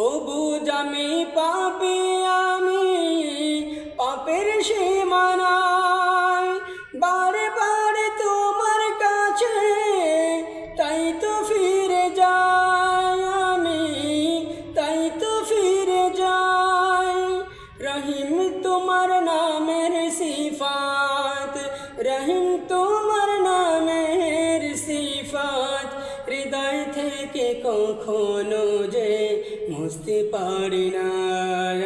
বুঝ আমি পাপি আমি পাপের সীমানায়। বারে বারে তোমার কাছে তাই তো ফিরে যাই আমি, তাই তো ফিরে যাই। রহিম তোমার নামের সিফাত, রহিম তোমার থেকে কখনো যে মুছতে পারি না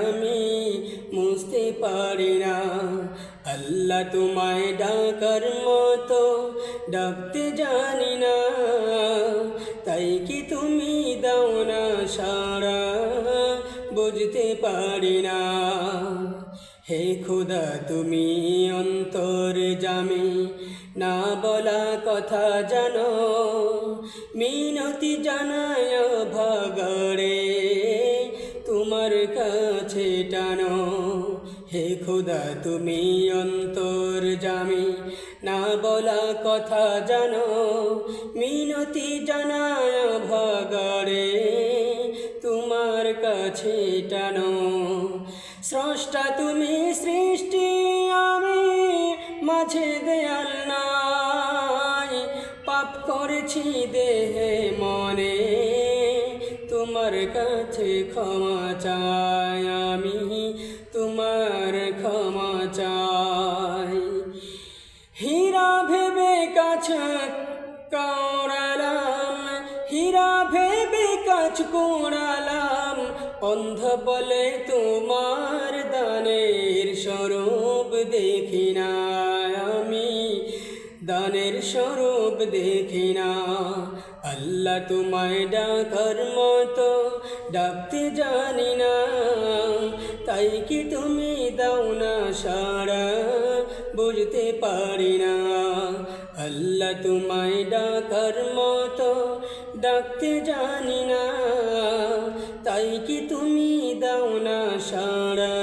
আমি, মুছতে পারি না। আল্লাহ তোমায় ডাকার মতো ডাকতে জানি না, তাই কি তুমি দাও না সারা বুঝতে পারি না। হে খুদা, তুমি অন্তর জামি। না বলা কথা জানো, মিনতি জানায় ভাগরে। তোমার কাছে টানো, হে খুদা, তুমি অন্তর জামি। না বলা কথা জানো, মিনতি জানায় ভাগরে। তোমার কাছে টানো স্রষ্টা তুমি সৃষ্টি, আমি মাঝে দেয়াল নাই। পাপ করেছি দেহে, মনে তোমার কাছে ক্ষমা চাই, আমি তোমার ক্ষমা চাই। হীরা ভেবে কাছে কৌড়ালাম হীরা ভেবে কাজ কোড়ালাম। অন্ধ বলে তোমার দানের স্বরূপ দেখি না আমি। দানের স্বরূপ দেখি না। আল্লাহ তোমায় ডাকার মতো ডাকতে জানি না। তাই কি তুমি দাও না সারা বুঝতে পারি না। আল্লাহ তোমায় ডাকার মতো ডাকতে জানি না। তাই কি তুমি দাও না সারা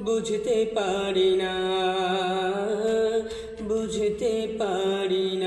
বুঝতে পারি না বুঝতে পারি না।